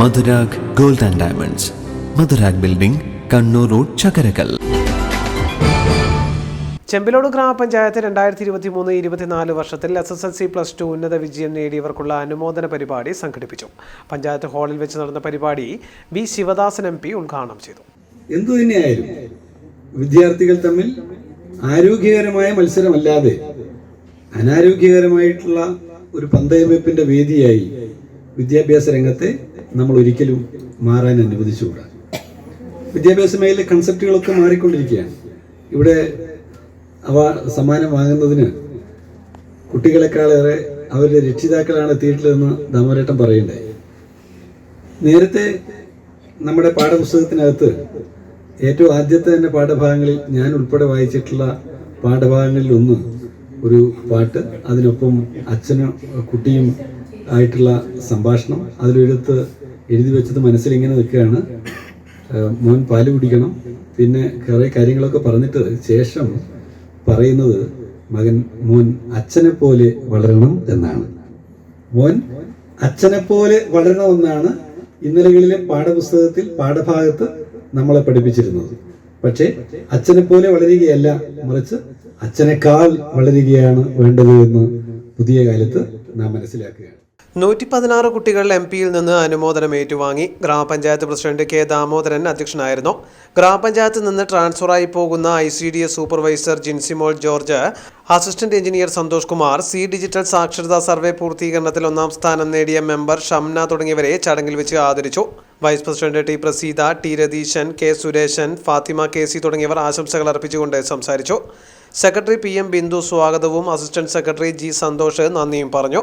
Madhurag gold and diamonds. Madhurag building Kannur road Chakkarakkal. Chembilode ഗ്രാമപഞ്ചായത്ത് രണ്ടായിരത്തി ഇരുപത്തി മൂന്ന് ഇരുപത്തിനാല് വർഷത്തിൽ S S L C plus two ഉന്നത വിജയം നേടിയവർക്കുള്ള അനുമോദന പരിപാടി സംഘടിപ്പിച്ചു. പഞ്ചായത്ത് ഹാളിൽ വെച്ച് നടന്ന പരിപാടി വി ശിവദാസൻ എം പി ഉദ്ഘാടനം ചെയ്തു. എന്തു തന്നെയായാലും വിദ്യാർത്ഥികൾ തമ്മിൽ ആരോഗ്യകരമായ മത്സരമല്ലാതെ അനാരോഗ്യകരമായിട്ടുള്ള ഒരു പന്തയവെപ്പിന്റെ വേദിയായി വിദ്യാഭ്യാസ രംഗത്തെ നമ്മൾ ഒരിക്കലും മാറാൻ അനുവദിച്ചുകൂടാ. വിദ്യാഭ്യാസ മേഖലയിലെ കൺസെപ്റ്റുകളൊക്കെ മാറിക്കൊണ്ടിരിക്കുകയാണ്. ഇവിടെ അവ സമ്മാനം വാങ്ങുന്നതിന് കുട്ടികളെക്കാളേറെ അവരുടെ രക്ഷിതാക്കളാണ് എത്തിയിട്ടുള്ളതെന്ന് ദാമോരേട്ടൻ പറയണ്ടായി നേരത്തെ നമ്മുടെ പാഠപുസ്തകത്തിനകത്ത് ഏറ്റവും ആദ്യത്തെ തന്നെ പാഠഭാഗങ്ങളിൽ ഞാൻ ഉൾപ്പെടെ വായിച്ചിട്ടുള്ള പാഠഭാഗങ്ങളിൽ ഒന്ന് ഒരു പാട്ട് അതിനൊപ്പം അച്ഛനും കുട്ടിയും ആയിട്ടുള്ള സംഭാഷണം അതിലെടുത്ത് എഴുതി വെച്ചത് മനസ്സിലിങ്ങനെ നിൽക്കുകയാണ്. മോൻ പാൽ കുടിക്കണം. പിന്നെ കുറേ കാര്യങ്ങളൊക്കെ പറഞ്ഞിട്ട് ശേഷം പറയുന്നത് മകൻ മോൻ അച്ഛനെ പോലെ വളരണം എന്നാണ്. മോൻ അച്ഛനെ പോലെ വളരണമെന്നാണ് ഇന്നലകളിലെ പാഠപുസ്തകത്തിൽ പാഠഭാഗത്ത് നമ്മളെ പഠിപ്പിച്ചിരുന്നത്. പക്ഷേ അച്ഛനെ പോലെ വളരുകയല്ല മറിച്ച് അച്ഛനേക്കാൾ വളരുകയാണ് വേണ്ടത് എന്ന് പുതിയ കാലത്ത് നാം മനസ്സിലാക്കുകയാണ്. നൂറ്റി പതിനാറ് കുട്ടികൾ എം പിയിൽ നിന്ന് അനുമോദനം ഏറ്റുവാങ്ങി. ഗ്രാമപഞ്ചായത്ത് പ്രസിഡന്റ് കെ ദാമോദരൻ അധ്യക്ഷനായിരുന്നു. ഗ്രാമപഞ്ചായത്തിൽ നിന്ന് ട്രാൻസ്ഫറായി പോകുന്ന I C D S supervisor Jincymol George assistant engineer Santhosh Kumar C digital സാക്ഷരതാ സർവേ പൂർത്തീകരണത്തിൽ ഒന്നാം സ്ഥാനം നേടിയ മെമ്പർ ഷംന തുടങ്ങിയവരെ ചടങ്ങിൽ വെച്ച് ആദരിച്ചു. Vice president T Praseetha T Ratheesan K Sureshan Fathima K C തുടങ്ങിയവർ ആശംസകൾ അർപ്പിച്ചുകൊണ്ട് സംസാരിച്ചു. സെക്രട്ടറി പി എം ബിന്ദു സ്വാഗതവും അസിസ്റ്റന്റ് സെക്രട്ടറി ജി സന്തോഷ് നന്ദിയും പറഞ്ഞു.